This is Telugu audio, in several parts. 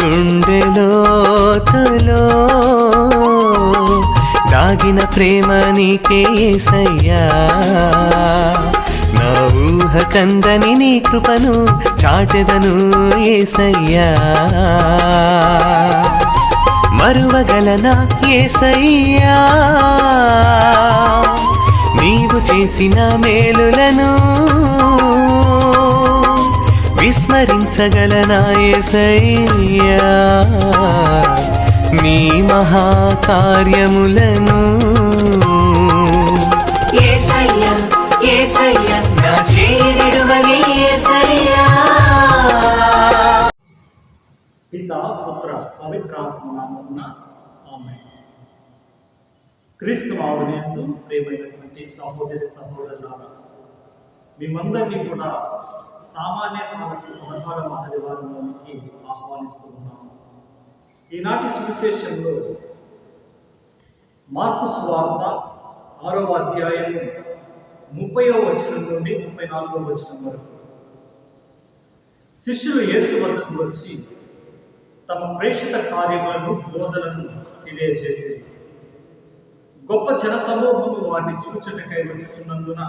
గుండెలోతులో దాగిన ప్రేమ నీకే ఏసయ్యా నా ఊహ కందని నీ కృపను చాటెదను ఏసయ్యా మరువగలనా ఏసయ్యా నీవు చేసిన మేలులను విస్మరించగలనా ఏసయ్యా? నీ మహాకార్యములను పిత పుత్ర పవిత్రాత్మ నామమున ఆమె క్రీస్తు ప్రేమైనటువంటి సహోదరి సహోదరులారా మేమందరినీ కూడా సామాన్య కాలపు పదహార ఆహ్వానిస్తూ ఉన్నాము ఈనాటి సువిశేషంలో మార్పు స్వార్థ ఆరవ అధ్యాయం ముప్పైవ వచనం నుండి ముప్పై నాలుగో వచనం వరకు. శిష్యులు యేసు వద్దకు వచ్చి తమ ప్రేషిత కార్యములను బోధనను తెలియజేసేది. గొప్ప జనసమూహము వారిని చూచటకై వచ్చుచున్నందున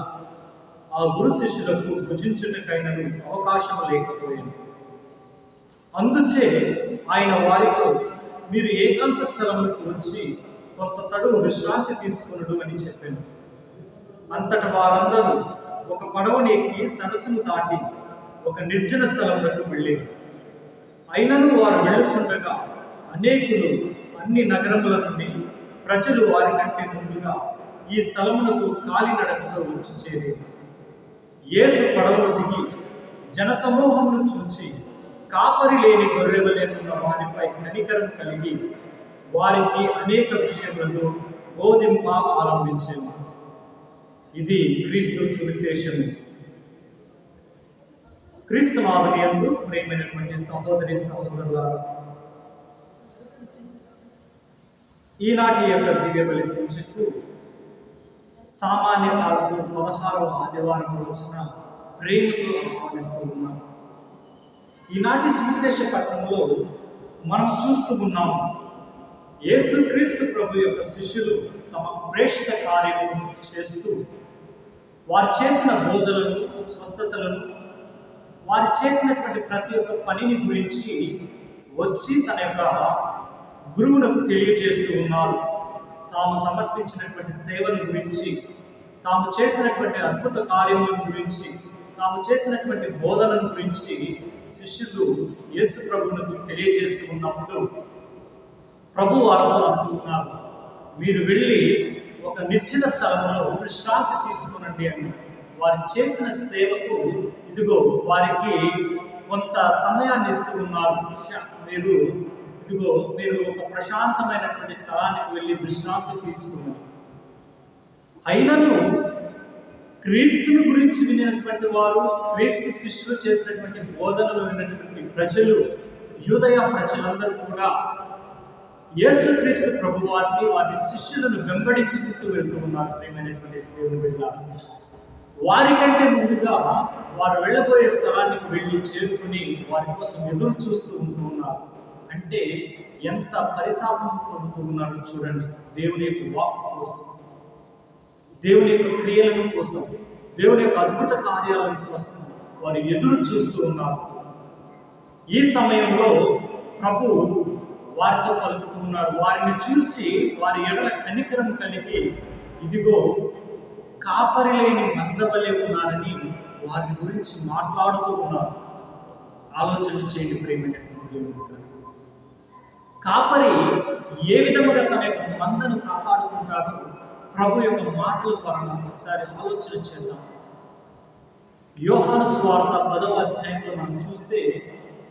ఆ గురు శిష్యులకు భుజించుటకైనను అవకాశం లేకపోయింది అందుచే ఆయన వారితో మీరు ఏకాంత స్థలములకు వచ్చి కొంత తడువు విశ్రాంతి తీసుకునడు అని చెప్పాను. అంతట వారందరూ ఒక పడవని ఎక్కి సరస్సును దాటి ఒక నిర్జన స్థలంలోకి వెళ్ళారు. అయినను వారు వెళ్ళుచుండగా అనేకులు అన్ని నగరముల నుండి ప్రజలు వారి కంటే ముందుగా ఈ స్థలమునకు కాలినడకతో వచ్చి చేరేది. యేసు పడవలు దిగి జనసమూహమును చూచి కాపరి లేని గొర్రెవలేనున్న వారిపై కనికరం కలిగి వారికి అనేక విషయములను బోధింప ఆరంభించేది ఇది క్రీస్తు సువిశేషము. క్రీస్తు మాధుర్యందు ప్రేమైనటువంటి సహోదరి సహోదరుల ఈనాటి యొక్క దివ్య బలి పూజకు సామాన్య కాలంలో పదహారవ ఆదివారం వచ్చిన ప్రేమతో ఆహ్వానిస్తూ ఉన్నారు. ఈనాటి సువిశేష పట్టణంలో మనం చూస్తూ ఉన్నాము యేసుక్రీస్తు ప్రభు యొక్క శిష్యులు తమ ప్రేషిత కార్యము చేస్తూ వారు చేసిన బోధలను స్వస్థతలను వారు చేసినటువంటి ప్రతి ఒక్క పనిని గురించి వచ్చి తన యొక్క గురువునకు తెలియజేస్తూ ఉన్నారు. తాము సమర్పించినటువంటి సేవల గురించి తాము చేసినటువంటి అద్భుత కార్యముల గురించి తాము చేసినటువంటి బోధనల గురించి శిష్యులు యేసు ప్రభువులకు తెలియజేస్తూ ఉన్నప్పుడు ప్రభు వారితో అంటున్నారు మీరు వెళ్ళి ఒక నిర్జన స్థలంలో విశ్రాంతి తీసుకునండి అని వారు చేసిన సేవకు ఇదిగో వారికి కొంత సమయాన్ని ఇస్తూ ఉన్నారు. మీరు ఇదిగో మీరు ఒక ప్రశాంతమైనటువంటి స్థలానికి వెళ్ళి విశ్రాంతి తీసుకున్నారు. అయినను క్రీస్తుని గురించి వినినటువంటి వారు క్రీస్తు శిష్యులు చేసినటువంటి బోధనలు విన్నటువంటి ప్రజలు యూదయ ప్రజలందరూ కూడా యేసుక్రీస్తు ప్రభు వారిని వారి శిష్యులను వెంబడించుకుంటూ వెళ్తూ ఉన్నారు ప్రేమైనటువంటి దేవుని బిడ్డ వారికంటే ముందుగా వారు వెళ్ళబోయే స్థలానికి వెళ్ళి చేరుకుని వారి కోసం ఎదురు చూస్తూ ఉంటూ ఉన్నారు. అంటే ఎంత పరితాపం పొందుతూ ఉన్నారో చూడండి. దేవుని యొక్క వాక్ కోసం దేవుని యొక్క క్రియల కోసం దేవుని యొక్క అద్భుత కార్యాల కోసం వారు ఎదురు చూస్తూ ఉన్నారు. ఈ సమయంలో ప్రభు వారితో పలుకుతూ ఉన్నారు. వారిని చూసి వారి ఎడల కనికరం కలిగి ఇదిగో కాపరి లేని మందవలే ఉన్నారని వారి గురించి మాట్లాడుతూ ఉన్నారు. ఆలోచన చేయండి ప్రేమ కాపరి ఏ విధముగా తన యొక్క మందను కాపాడుకుంటాడో ప్రభు యొక్క మాటల ద్వారా ఒకసారి ఆలోచన చేద్దాం. యోహాను స్వార్థ పదవ అధ్యాయంలో మనం చూస్తే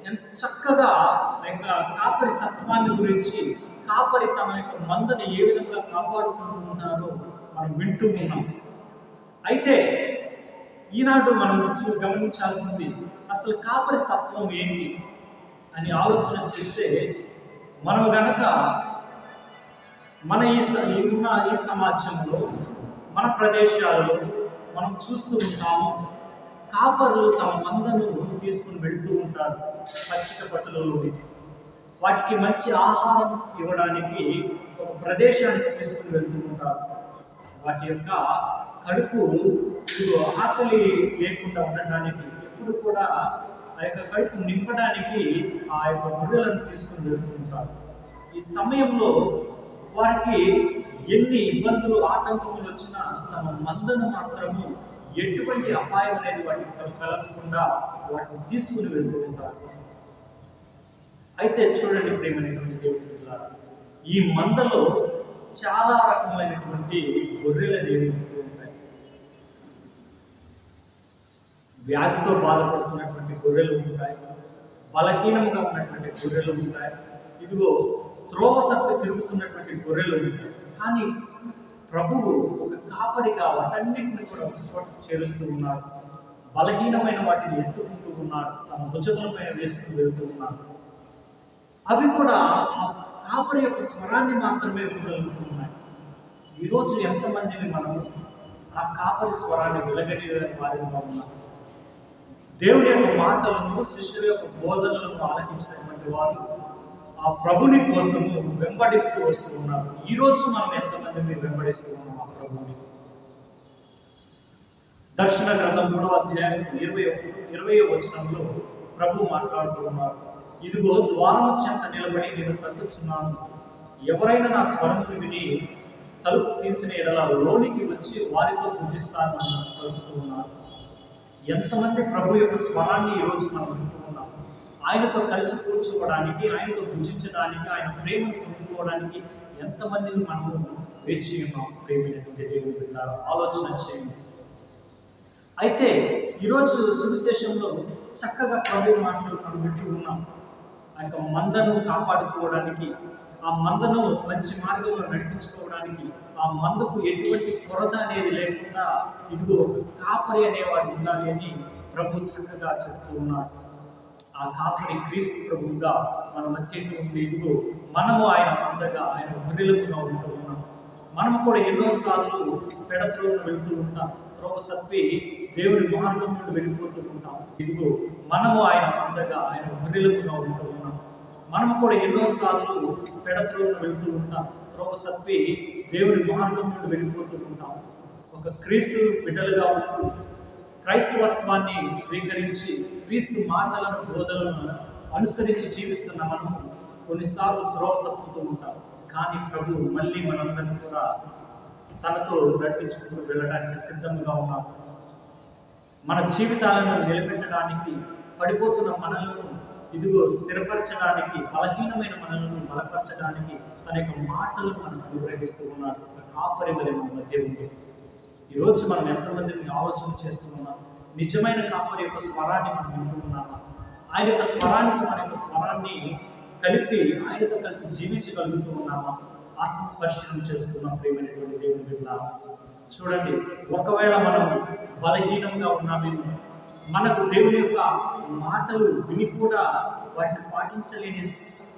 ఎంత చక్కగా ఆ యొక్క కాపరి తత్వాన్ని గురించి కాపరి తన యొక్క మందని ఏ విధంగా కాపాడుకుంటూ ఉన్నారో మనం వింటూ ఉన్నాం. అయితే ఈనాడు మనం చూ గమనించాల్సింది అసలు కాపరి తత్వం ఏంటి అని ఆలోచన చేస్తే మనము గనక మన ఈ స- ఈ ఉన్న ఈ సమాజంలో మన ప్రదేశాలలో మనం చూస్తూ ఉంటాము కాపర్లు తమ మందను తీసుకుని వెళ్తూ ఉంటారు పచ్చిక పట్టులలోకి వాటికి మంచి ఆహారం ఇవ్వడానికి ఒక ప్రదేశానికి తీసుకుని వెళ్తూ ఉంటారు. వాటి యొక్క కడుపు ఆకలి లేకుండా ఉండటానికి ఎప్పుడు కూడా ఆ యొక్క కడుపు నింపడానికి ఆ యొక్క గొర్రెలను తీసుకుని వెళ్తూ ఉంటారు ఈ సమయంలో వారికి ఎన్ని ఇబ్బందులు ఆటంకములు వచ్చినా తమ మందను మాత్రము ఎటువంటి అపాయం అనేది వాటికి కలగకుండా వాటిని తీసుకుని వెళ్తూ ఉంటారు. అయితే చూడండి ప్రేమైనటువంటి దేవుడు ఈ మందలో చాలా రకమైనటువంటి గొర్రెలు ఉంటూ ఉంటాయి వ్యాధితో బాధపడుతున్నటువంటి గొర్రెలు ఉంటాయి. బలహీనముగా ఉన్నటువంటి గొర్రెలు ఉంటాయి. ఇదిగో త్రోవ తప్పి తిరుగుతున్నటువంటి గొర్రెలు ఉంటాయి. కానీ ప్రభువు ఒక కాపరిగా వాటన్నిటిని కూడా చోట చేరుస్తూ ఉన్నాడు. బలహీనమైన వాటిని ఎత్తుకుంటూ ఉన్నాడు. తన భుజముల పైన వేసుకుని వెళ్తూ ఉన్నాడు. అవి కూడా ఆ కాపరి యొక్క స్వరాన్ని మాత్రమే వినగలుగుతున్నాయి. ఈరోజు ఎంతమందిని మనము ఆ కాపరి స్వరాన్ని వెలగని వారిగా ఉన్నాం. దేవుని యొక్క మాటలను శిష్యుల యొక్క బోధనలను ఆలకించినటువంటి వారు ఆ ప్రభుని కోసము వెంబడిస్తూ వస్తూ ఉన్నారు. ఈ రోజు మనం ఎంతమందిని వెంబడిస్తూ ఉన్నాం ఆ ప్రభుని? దర్శన గ్రంథం మూడో అధ్యాయం ఇరవై ఒకటి ఇరవై వచనంలో ప్రభు మాట్లాడుతూ ఉన్నారు. ఇదిగో ద్వారము చెంత నిలబడి నేను తగ్గుచున్నాను ఎవరైనా నా స్వరం విని తలుపు తీసిన ఎడల లోనికి వచ్చి వారితో పూజిస్తాను తలుపుతూ ఉన్నారు. ఎంతమంది ప్రభు యొక్క స్వరాన్ని ఈరోజు మనం వింటూ ఉన్నాం ఆయనతో కలిసి కూర్చోవడానికి ఆయనతో భుజించడానికి ఆయన ప్రేమను పొందుకోవడానికి ఎంతమందిని మనము వేచి ఉన్నాం? ప్రేమైనటువంటి దేవుని బిడ్డ ఆలోచన చేయండి. అయితే ఈరోజు సువిశేషంలో చక్కగా ప్రభు మాటలు మనం వింటూ ఉన్నాం. ఆ యొక్క మందను కాపాడుకోవడానికి ఆ మందను మంచి మార్గంలో నడిపించుకోవడానికి ఆ మందకు ఎటువంటి కొరత అనేది లేకుండా ఇదిగో కాపరి అనేవాడు ఉండాలి అని ప్రభు చక్కగా చెప్తూ ఉన్నాడు. ఆ కాపరి క్రీస్తు ప్రభువుగా మన మధ్యలో ఉండి ఇదిగో మనము ఆయన మందగా ఆయన గొర్రెలకుగా ఉంటూ ఉన్నాం. మనము కూడా ఎన్నోసార్లు పెడత్రోను వెళుతూ ఉంటాం. త్రోవ తప్పి దేవుని మార్గం నుండి వెళ్ళిపోతూ ఉంటాం. ఇదిగో మనము ఆయన మందగా ఆయన గొర్రెలకుగా ఉంటూ ఉన్నాం. మనము కూడా ఎన్నోసార్లు పెడత్రోను వెళుతూ ఉంటాం. త్రోవ తప్పి దేవుని మార్గం నుండి వెళ్ళిపోతూ ఉంటాం. ఒక క్రీస్తు బిడ్డలుగా ఉంటూ క్రైస్తవత్వాన్ని స్వీకరించి క్రీస్తు మాటలను బోధలను అనుసరించి జీవిస్తున్న మనం కొన్నిసార్లు త్రోవ తప్పుతూ ఉంటాం. కానీ ప్రభు మళ్ళీ మనందరినీ కూడా తనతో నడిపించుకుంటూ వెళ్ళడానికి సిద్ధంగా ఉన్నాం. మన జీవితాలను నిలబెట్టడానికి పడిపోతున్న మనలను ఇదిగో స్థిరపరచడానికి బలహీనమైన మనలను బలపరచడానికి తన యొక్క మాటలు మనం అనుగ్రహిస్తూ ఉన్నాడు ఒక కాపరి వలె మన మధ్య ఉంది. ఈరోజు మనం ఎంతమందిని ఆలోచన చేస్తున్నాం నిజమైన కాపరి యొక్క స్వరాన్ని మనం వింటున్నామా ఆయన యొక్క స్వరానికి మన యొక్క స్వరాన్ని కలిపి ఆయనతో కలిసి జీవించగలుగుతూ ఉన్నామా? ఆత్మ పరిశీలన చేసుకున్నాం ప్రేమైనటువంటి దేవుని చూడండి ఒకవేళ మనం బలహీనంగా ఉన్నామేమో మనకు దేవుని యొక్క మాటలు విని కూడా వాటిని పాటించలేని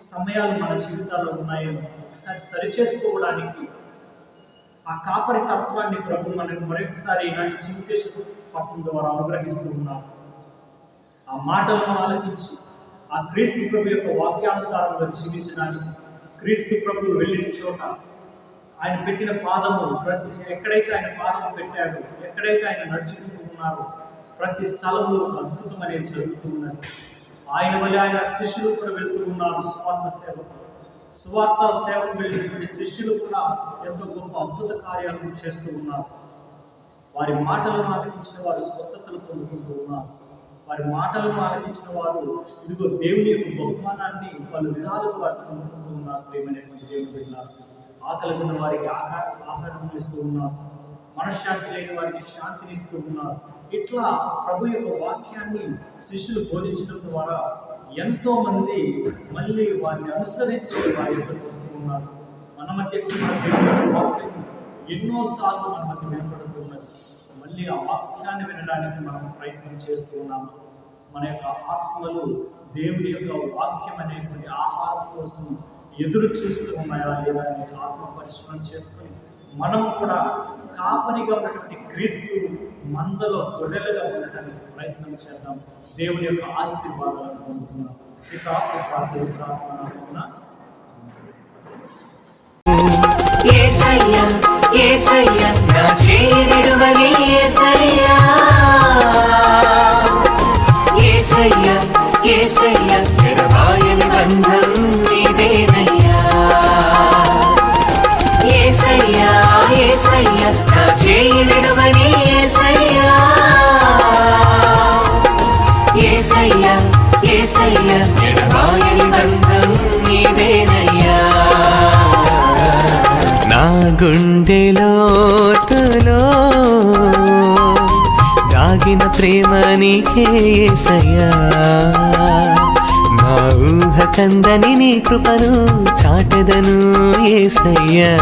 సమయాలు మన జీవితాల్లో ఉన్నాయో ఒకసారి సరిచేసుకోవడానికి ఆ కాపరి తత్వాన్ని ప్రభు మనకు మరొకసారి ఇలాంటి సువిశేష పట్టణం ద్వారా అనుగ్రహిస్తూ ఉన్నాం ఆ మాటలను ఆలకించి ఆ క్రీస్తు ప్రభు యొక్క వాక్యానుసారంగా జీవించడానికి క్రీస్తు ప్రభు వెళ్ళిన చోట ఆయన పెట్టిన పాదము ప్రతి ఎక్కడైతే ఆయన పాదము పెట్టాడో ఎక్కడైతే ఆయన నడుచుకుంటూ ఉన్నారో ప్రతి స్థలంలో ఒక అద్భుతం అనేది జరుగుతూ ఉన్నది ఆయన వల్ల ఆయన శిష్యులు కూడా వెళ్తూ ఉన్నారు స్వార్థ సేవకు సువార్త సేవకు వెళ్ళినటువంటి శిష్యులు కూడా ఎంతో గొప్ప అద్భుత కార్యాలను చేస్తూ ఉన్నారు. వారి మాటలను ఆలకించిన వారు స్వస్థతలు పొందుకుంటూ ఉన్నారు. వారి మాటలను ఆలకించిన వారు ఇదిగో దేవుని యొక్క బహుమానాన్ని పలు విధాలుగా వారు పొందుకుంటూ ఉన్నారు. ప్రేమైనటువంటి దేవుడు బిడ్డలారా. ఆకలి ఉన్న వారికి ఆహార ఆహారం ఇస్తూ ఉన్నారు. మనశ్శాంతి లేని వారికి శాంతిని ఇస్తూ ఉన్నారు. ఇట్లా ప్రభు యొక్క వాక్యాన్ని శిష్యులు బోధించడం ద్వారా ఎంతో మంది మళ్ళీ వారిని అనుసరించి వారి యొక్కకు వస్తూ ఉన్నారు. మన మధ్య వాక్యం ఎన్నోసార్లు మన మధ్య వినపడుతున్నది మళ్ళీ ఆ వాక్యాన్ని వినడానికి మనం ప్రయత్నం చేస్తూ ఉన్నాము. మన యొక్క ఆత్మలు దేవుని యొక్క వాక్యం అనేటువంటి ఆహారం కోసం ఎదురు చూస్తూ ఉన్నాయా లేదా ఆత్మ పరిశ్రమ చేసుకొని మనం కూడా కాపరిగా ఉన్నటువంటి క్రీస్తు మందలో గొర్రెలుగా ఉండటానికి ప్రయత్నం చేద్దాం. దేవుని యొక్క ఆశీర్వాదాలను పొందుతున్నాం ఇక ప్రార్థన మాటలో దాగిన ప్రేమ నీకే సయ్యా నా ఊహ కందని నీ కృపను చాటదను ఏసయ్యా.